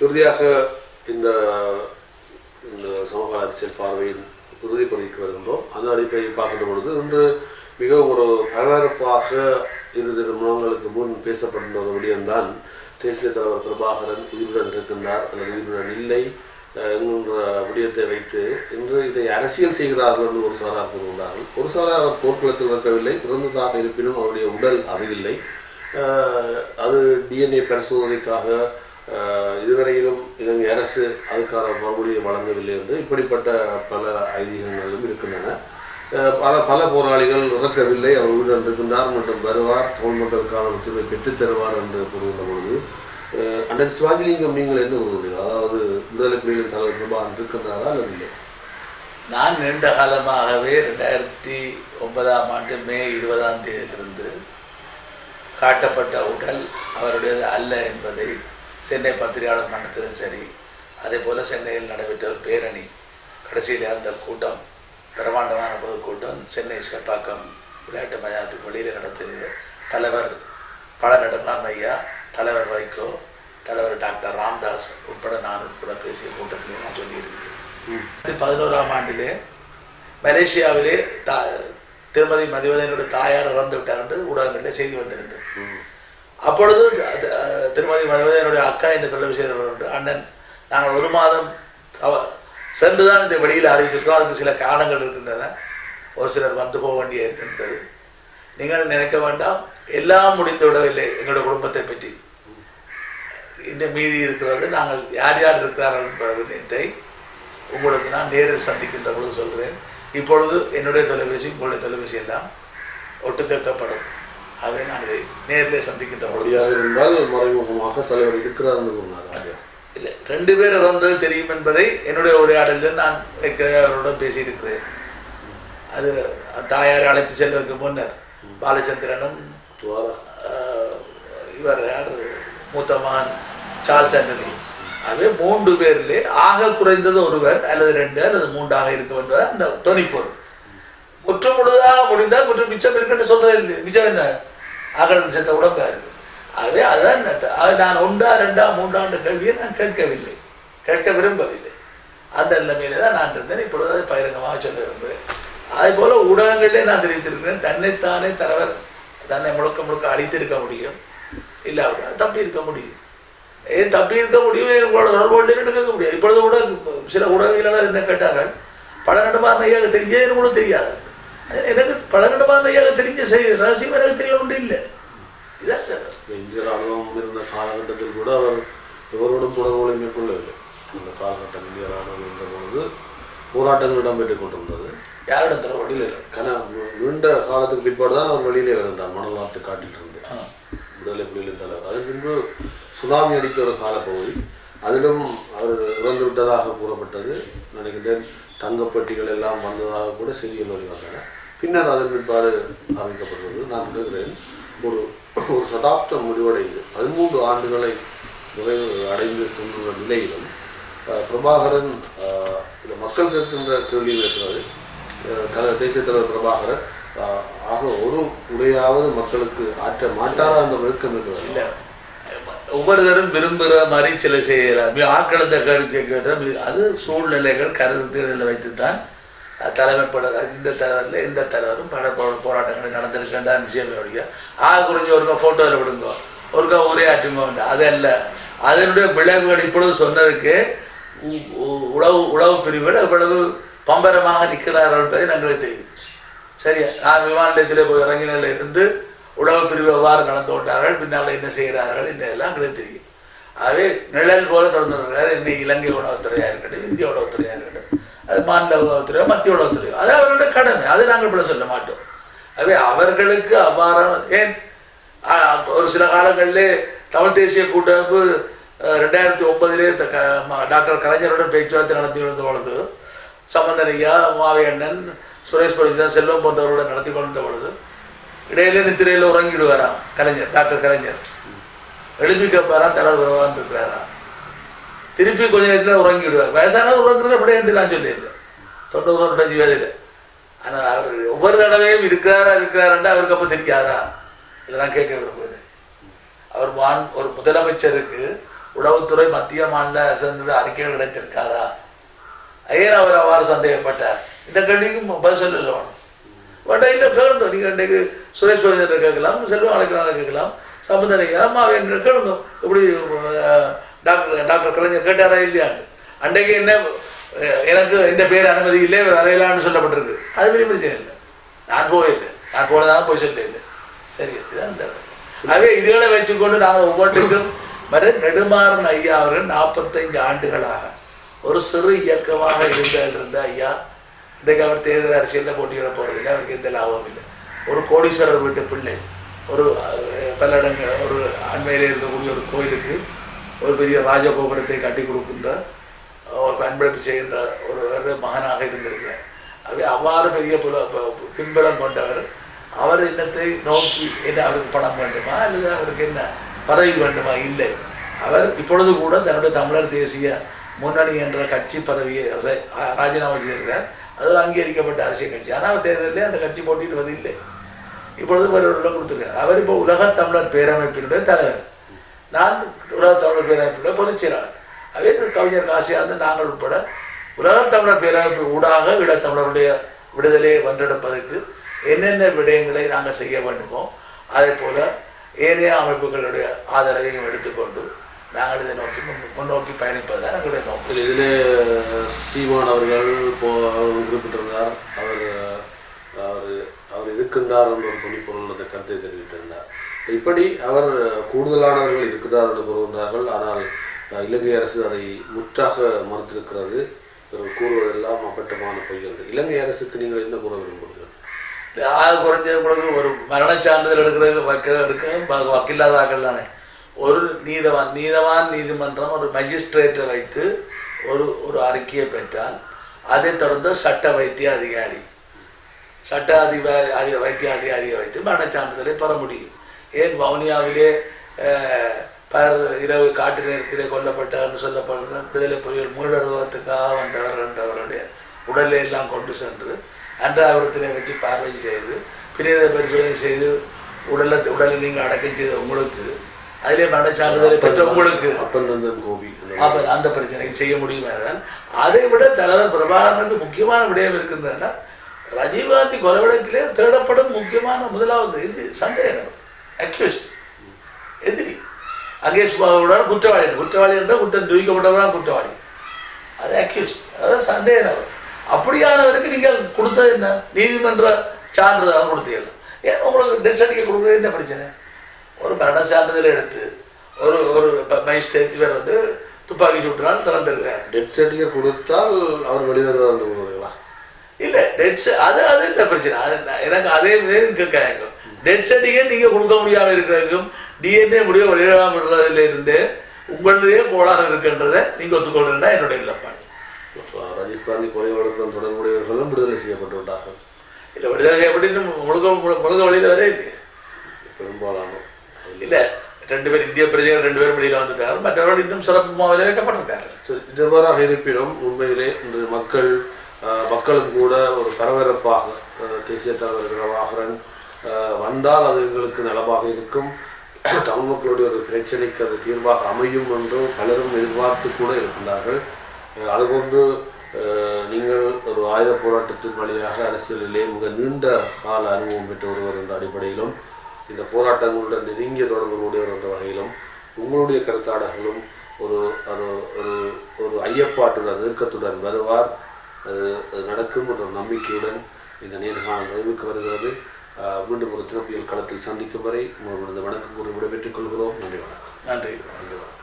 இறுதியாக இந்த இந்த சமூக அரசியல் பார்வையின் உறுதிப்படுத்திக்கு வருகின்றோம் அந்த அடிப்படையில் பார்க்கின்ற பொழுது இன்று மிகவும் ஒரு பரபரப்பாக இரு நிமிடங்களுக்கு முன் பேசப்பட்ட ஒரு விடயம்தான் தேசிய தலைவர் பிரபாகரன் உயிருடன் இருக்கின்றார் அல்லது உயிருடன் இல்லை என்கின்ற விடயத்தை வைத்து இன்று இதை அரசியல் செய்கிறார்கள் என்று ஒரு சாரார் கூறுகிறார்கள் ஒரு சாரார் அவர் போர்க்களத்தில் இருக்கவில்லை இறந்ததாக இருப்பினும் அவருடைய உடல் அது இல்லை அது டிஎன்ஏ பரிசோதனைக்காக இதுவரையிலும் இலங்கை அரசு அதுக்கான மறுபடியும் வழங்கவில்லை என்று இப்படிப்பட்ட பல ஐதீகங்களும் இருக்கின்றன. பல பல போராளிகள் இறக்கவில்லை. அவர் உயிருடன் இருக்கின்றார் மற்றும் வருவார். தமிழ் மக்களுக்கான ஒத்துழைப்பை தருவார் என்று கூறுகின்ற பொழுது அண்ணன் சிவாஜிலிங்கம் நீங்கள் என்ன கூறுகிறீர்கள்? அதாவது விடுதலை புலிகளின் தலைவர் பிரபாகரன் இருக்கின்றாரா அல்லது இல்லை? நான் நீண்ட காலமாகவே ரெண்டாயிரத்தி ஒன்பதாம் ஆண்டு மே இருபதாம் தேதியிலிருந்து காட்டப்பட்ட உடல் அவருடையது அல்ல என்பதை சென்னை பத்திரிகையாளர் மன்றத்திலும் சரி அதே போல சென்னையில் நடைபெற்ற ஒரு பேரணி கடைசியில் அந்த கூட்டம் பிரமாண்டமான பொதுக்கூட்டம் சென்னை செப்பாக்கம் விளையாட்டு மைதானத்துக்கு வெளியில் நடத்தியது தலைவர் பழநெடுமாறன் ஐயா தலைவர் வைகோ தலைவர் டாக்டர் ராம்தாஸ் உட்பட நான் உட்பட பேசிய கூட்டத்திலே நான் சொல்லியிருந்தேன் பதினோராம் ஆண்டிலே மலேசியாவிலே தா திருமதி மதிவதனுடைய தாயார் இறந்து விட்டார் என்று ஊடகங்களில் செய்தி வந்திருந்தது. அப்பொழுது திருமதி மதிவதனுடைய அக்கா சொல்ல விஷயம் அண்ணன் நாங்கள் ஒரு மாதம் அவ- சென்றுதான் இந்த வெளியில் அறிவித்திருக்கோம் அதுக்கு சில காரணங்கள் இருக்கின்றன. ஒரு சிலர் வந்து போக வேண்டிய இருக்கின்றது. நீங்கள் நினைக்க வேண்டாம். எல்லாம் முடிந்து விடவில்லை. எங்களுடைய குடும்பத்தை பற்றி. இன்னும் மீதி இருக்கிறது நாங்கள் யார் யார் இருக்கிறார்கள் என்ற விடயத்தை உங்களுக்கு நான் நேரில் சந்திக்கின்ற பொழுது சொல்கிறேன். இப்பொழுது என்னுடைய தொலைபேசி உங்களுடைய தொலைபேசி எல்லாம் ஒட்டு கேட்கப்படும் ஆகவே நான் இதை நேரிலே சந்திக்கின்ற பொழுது அப்படியாக இருந்தால் மறைமுகமாக தலைவர் இருக்கிறார் என்று ஆரியா. இல்லை ரெண்டு பேர் இறந்தது தெரியும் என்பதை என்னுடைய உரையாடலில் நான் அவருடன் பேசியிருக்கிறேன். அது தாயார் அழைத்து செல்வதற்கு முன்னர் பாலச்சந்திரனும் இவர் யார்? மூத்த மகன் சார்ல்ஸ் ஆண்டனி. ஆகவே மூன்று பேரிலே ஆக குறைந்தது ஒருவர் அல்லது ரெண்டு அல்லது மூன்றாக இருக்கும் என்பது அந்த துணிப்பொருள் குற்றம் முழுதாக முடிந்தால் குற்றம் மிச்சம் இருக்குன்னு சொல்றது இல்லை மிச்சம் என்ன? ஆகடன் சேர்த்த உடம்பா இருக்கு. ஆகவே அதுதான் அது நான் ஒன்றா ரெண்டா மூன்றாண்டு கேள்வியை நான் கேட்கவில்லை. கேட்க விரும்பவில்லை. அந்த நிலைமையில தான் நான் இருந்தேன். இப்பொழுது அதை பகிரங்கமாக சொல்ல விரும்புகிறேன். அதே போல ஊடகங்களிலே நான் தெரிவித்திருக்கிறேன். தன்னைத்தானே தலைவர் தன்னை முழுக்க முழுக்க அழித்திருக்க முடியும். இல்லாவிட்டால் தப்பி இருக்க முடியும். ஏன் தப்பி இருக்க முடியும் உங்களோட தொடர்பு கேட்க முடியும் இப்பொழுது கூட சில உடவியலாளர் என்ன கேட்டார்கள்? பழநடமான ஐயாக தெரிஞ்சே எனக்கு கூட தெரியாது? எனக்கு பழநடமான ஐயாக தெரிஞ்ச செய்தி ரகசியம் எனக்கு தெரிய ஒன்றும் இல்லை. இதான். இந்திய ராணுவம் இருந்த காலகட்டத்தில் கூட அவர் எவரோடும் தொடர்புகளை மேற்கொள்ளவில்லை. அந்த காலகட்டம் இந்திய ராணுவம் இருந்த பொழுது போராட்டங்கள் இடம்பெற்றுக் கொண்டிருந்தது. யாரிடம் தர இல்லை கன நீண்ட காலத்துக்கு பிற்பாடு தான் அவர் வெளியிலே வருகின்றார் மணலாட்டு காட்டில் இருந்து. விடுதலை புலிகளின் தலைவர் அதன் பின்பு சுனாமி அடித்த ஒரு காலப்பகுதி. அதிலும் அவர் இறந்து விட்டதாக கூறப்பட்டது. நினைக்கின்றேன் தங்கப்பட்டிகள் எல்லாம் வந்ததாக கூட செய்திகள் வெளிவந்தன. பின்னர் அதன் பிற்பாடு அமைக்கப்படுவது நான் கேட்கிறேன் ஒரு ஒரு சதாப்தம் முடிவடைந்து பதிமூன்று ஆண்டுகளை நிறைவு அடைந்து சென்றுள்ள நிலையிலும் பிரபாகரன் இந்த மக்கள் கேட்கின்ற கேள்வி இருக்கிறது. அஹ், தேசிய தலைவர் பிரபாகரன் ஆக ஒரு உரையாவது மக்களுக்கு ஆற்ற மாட்டாரா அந்த விளக்கம் இருக்கிறது. இல்லை. ஒவ்வொருத்தரும் விரும்புகிற மாதிரி சில செய்யலாம் ஆக்களத்தை கேள்வி கேட்கிற அது சூழ்நிலைகள் கருத்துக்களில் வைத்து தான் தலைமைப்பட இந்த தலைவரில் இந்த தலைவரும் பல போராட்டங்கள் நடந்திருக்கேன் விஷயமே ஒழிய. ஆக குறைஞ்ச ஒருக்கா ஃபோட்டோவில் விடுங்க. ஒருக்கா உரையாற்றுங்க அது அல்ல. அதனுடைய விளைவுகள் இப்பொழுது சொன்னதுக்கு உ- உழவு பிரிவுகள் எவ்வளவு பம்பரமாக நிற்கிறார்கள் என்பதை நாங்கள் தெரியும் சரியா? நான் விமான நிலையத்தில் போய் இறங்கினில் இருந்து உழவு பிரிவு எவ்வாறு நடந்து கொண்டார்கள் பின்னால் என்ன செய்கிறார்கள் என்ன எல்லாம் எங்களுக்கு தெரியும். ஆகவே நிழல் போல தொடர்ந்துருக்கிறார் இன்னைக்கு இலங்கை உணவுத்துறையாக இருக்கட்டும் இந்திய உணவுத்துறையாக இருக்கட்டும். அது மாநில உலகத்துறையோ மத்திய உலகத்துறையோ அது அவர்களுடைய கடமை. அதை நாங்கள் இப்படி சொல்ல மாட்டோம். அவை அவர்களுக்கு அவ்வாறான ஏன்? ஒரு சில காலங்களிலே தமிழ் தேசிய கூட்டமைப்பு ரெண்டாயிரத்தி ஒன்பதிலே க- டாக்டர் கலைஞருடன் பேச்சுவார்த்தை நடத்தி கொண்டு பொழுது சம்பந்தனையா மாவையண்ணன் சுரேஷ் பிரபுஜன் செல்வம் போன்றவருடன் நடத்தி கொண்ட பொழுது இடையில நித்திரையில் உறங்கிடுவாராம் கலைஞர் டாக்டர் கலைஞர். எழுப்பிக்கப்பாராம் தலைவர் இருக்கிறாராம் திருப்பி கொஞ்ச நேரத்தில் உறங்கிடுவார். வயசானவர் உறங்குறது அப்படியே என்று நான் சொல்லியிருந்தேன். தொண்ணூறு தொண்ணூத்தஞ்சு வயதில் ஆனால் அவர் ஒவ்வொரு தடவையும் இருக்கிறாரா இருக்கிறாருன்னா அவருக்கு அப்போ தெரியாதா. இல்லை நான் கேட்க விரும்புகிறேன். அவர் மான் ஒரு முதலமைச்சருக்கு உளவுத்துறை மத்திய மாநில அரசு அறிக்கைகள் கிடைத்திருக்காதா? ஏன் அவர் அவ்வாறு சந்தேகப்பட்டார். இந்த கேள்விக்கும் பதில் சொல்லல வேணும் பட் இல்லை கேளுந்தோம் நீங்கள் இன்றைக்கு சுரேஷ் பிரதேசர் கேட்கலாம் செல்வம் அழைக்கிறாங்க கேட்கலாம் சமுதாய அம்மா என்று கேளுந்தோம் இப்படி டாக்டர் டாக்டர் கலைஞர் கேட்டாரா இல்லையான்னு. அன்றைக்கு என்ன எனக்கு எந்த பேர் அனுமதி இல்லை வரையலான்னு சொல்லப்பட்டிருக்கு. அது பெரிய பிரச்சனை இல்லை. நான் போகவில்லை நான் போனதாக போய் சொல்ல இல்லை. சரி இதுதான் ஆகவே இதுகளை வச்சுக்கொண்டு நாங்கள் ஒவ்வொன்றுக்கும் மறு நெடுமாறன் ஐயா அவர்கள் நாற்பத்தைந்து ஆண்டுகளாக ஒரு சிறு இயக்கமாக இருந்தால் இருந்த ஐயா. இன்றைக்கு அவர் தேர்தல் அரசியலில் போட்டியிட போகிறதில்லை அவருக்கு எந்த லாபம் இல்லை. ஒரு கோடீஸ்வரர் வீட்டு பிள்ளை. ஒரு அஹ், பல்லடங்க ஒரு அண்மையில் இருக்கக்கூடிய ஒரு கோயிலுக்கு ஒரு பெரிய ராஜகோபுரத்தை கட்டி கொடுக்கின்ற ஒரு அன்பளிப்பு செய்கின்ற ஒரு மகனாக இருந்திருக்கிறார். அவை அவ்வாறு பெரிய புல பின்பலம் கொண்டவர். அவர் இன்னத்தை நோக்கி என்ன அவருக்கு பணம் வேண்டுமா அல்லது அவருக்கு என்ன பதவி வேண்டுமா? இல்லை. அவர் இப்பொழுது கூட தன்னுடைய தமிழர் தேசிய முன்னணி என்ற கட்சி பதவியை ராஜினாமா செய்திருக்கார் அது அங்கீகரிக்கப்பட்ட அரசியல் கட்சி. ஆனால் தேர்தலில் அந்த கட்சி போட்டியிடுவது இல்லை இப்பொழுது வேறொருடம் கொடுத்துருக்கார் அவர் இப்போ உலக தமிழர் பேரமைப்பினுடைய தலைவர். நான் உலக தமிழர் பேரமைப்பினுடைய பொதுச் செயலாளர் அதே கவிஞர் காசியாந்து நாங்கள் உட்பட உலக தமிழர் பேரமைப்பு ஊடாக ஈழத்தமிழருடைய விடுதலையை வென்றெடுப்பதற்கு என்னென்ன விடயங்களை நாங்கள் செய்ய வேண்டுமோ அதே போல ஏனைய அமைப்புகளுடைய ஆதரவையும் எடுத்துக்கொண்டு நாங்கள் இதை நோக்கி முன்னோக்கி பயணிப்பதுதான் எங்களுடைய நோக்கம். இதில் சீமான் அவர்கள் போ அவர் குறிப்பிட்டிருந்தார். அவர் அவர் அவர் இருக்கின்றார் என்ற ஒரு துணிப்பொருள் இப்படி அவர் கூடுதலானவர்கள் இருக்கிறார்கள் என்று கூறுகின்றார்கள். ஆனால் இலங்கை அரசு அதை முற்றாக மறுத்திருக்கிறது. இவர்கள் கூறுவதெல்லாம் அப்பட்டமான பொய்கள். இலங்கை அரசுக்கு நீங்கள் என்ன கூற விரும்புகிறீர்கள்? ஆக குறைஞ்ச உங்களுக்கு ஒரு மரண சான்றிதழ் எடுக்கிறது வைக்க எடுக்க வக்கில்லாத வக்கீலாத ஆக்கள் தானே. ஒரு நீதவான் நீதவான் நீதிமன்றம் ஒரு மஜிஸ்ட்ரேட்டை வைத்து ஒரு ஒரு அறிக்கையை பெற்றால் அதைத் தொடர்ந்து சட்ட வைத்திய அதிகாரி சட்ட அதிகாரி அதிக வைத்திய அதிகாரியை வைத்து மரண சான்றிதழை பெற முடியும். ஏன் வவுனியாவிலே இரவு காட்டு நேரத்திலே கொல்லப்பட்டார்னு சொல்லப்படுற விடுதலை புலிகள் வந்தவர் என்றவருடைய உடலை எல்லாம் கொண்டு சென்று அன்றாபுரத்திலே வச்சு பார்வை செய்து பிரேத பரிசோதனை செய்து உடலை உடலை நீங்கள் அடக்கம் செய்த உங்களுக்கு அதிலே மரண சான்றிதழை பெற்ற உங்களுக்கு. அப்ப அந்த பிரச்சனைக்கு செய்ய முடியும் என்றால் அதை விட தலைவர் பிரபாகரனுக்கு முக்கியமான விடயம் இருக்கின்றன ராஜீவ்காந்தி கொலை வழக்கிலே தேடப்படும் முக்கியமான முதலாவது இது சந்தேகம். அக்யூஸ்ட் எதிரி சுபாவுடன் குற்றவாளி குற்றவாளி என்றால் குற்றம் தூக்கப்பட்டவரான் குற்றவாளி அது அக்யூஸ்ட் அதாவது சந்தேக நபர் அப்படியானவருக்கு நீங்கள் கொடுத்தது என்ன நீதிமன்ற சான்றிதழ் கொடுத்தீர்கள் ஏன் உங்களுக்கு டெத் சர்டிஃபிகேட் கொடுக்குறது என்ன பிரச்சனை ஒரு மரண சான்றிதழ் எடுத்து ஒரு ஒரு மேஜிஸ்ட்ரேட் இவர் வந்து துப்பாக்கி சுட்டுனால் திறந்திருக்கார் டெத் சர்டிஃபிகேட் கொடுத்தால் அவர் வெளிவருவார் இல்லை டெட்ஸ் அது அது இல்லை பிரச்சனை அது எனக்கு அதே இதே கேட்காங்க டெட் சர்டிஃபிகேட் நீங்கள் கொடுக்க முடியாமல் இருக்கிறதுக்கும் டிஎன்ஏ முடிய வெளியிடாமல் இருந்து உங்களிலேயே கோளாறு இருக்கின்றதை நீங்கள் ஒத்துக்கொள்கிறா என்னுடைய இல்லப்பாடு ராஜீவ்காந்தி கொலை வழக்குடன் தொடர்புடையவர்களும் விடுதலை செய்யப்பட்டு விட்டார்கள் இல்லை விடுதலை எப்படின்னு முழுக்க முழு- முழுக்க வழியில் வரே இல்லையே. பெரும்பாலானோர். இல்லை ரெண்டு பேர் இந்திய பிரஜைகள் ரெண்டு பேரும் வெளியில் வந்துட்டார் மற்றவர்கள் இன்னும் சிறப்பு மாவில வைக்கப்பட்டிருக்காரு சரி இதுவராக இருப்பினும் உண்மையிலே இன்று மக்கள் மக்களும் கூட ஒரு பரபரப்பாக தேசிய தலைவர் ஆஹ், வந்தால் அது எங்களுக்கு நலமாக இருக்கும். தமிழ் மக்களுடைய ஒரு பிரச்சனைக்கு அது தீர்வாக அமையும் என்று பலரும் எதிர்பார்த்து கூட இருக்கிறார்கள் அதுபோன்று நீங்கள் ஒரு ஆயுத போராட்டத்தின் வழியாக அரசியலிலே மிக நீண்ட கால அனுபவம் பெற்று ஒருவர் என்ற அடிப்படையிலும் இந்த போராட்டங்களுடன் நெருங்கிய தொடர்புடையவர் என்ற வகையிலும் உங்களுடைய கருத்தாடர்களும் ஒரு ஒரு ஒரு ஒரு ஐயப்பாட்டுடன் நெருக்கத்துடன் வருவார். அது நடக்கும் என்ற ஒரு நம்பிக்கையுடன் இந்த நேர்காணல் நிறைவுக்கு வருகிறது. மீண்டும் ஒரு திறப்பியல் களத்தில் சந்திக்கும் வரை உங்களுடைய வணக்கம் கூறி விடைபெற்றுக் கொள்கிறோம். நன்றி வணக்கம். நன்றி. நன்றி வணக்கம்.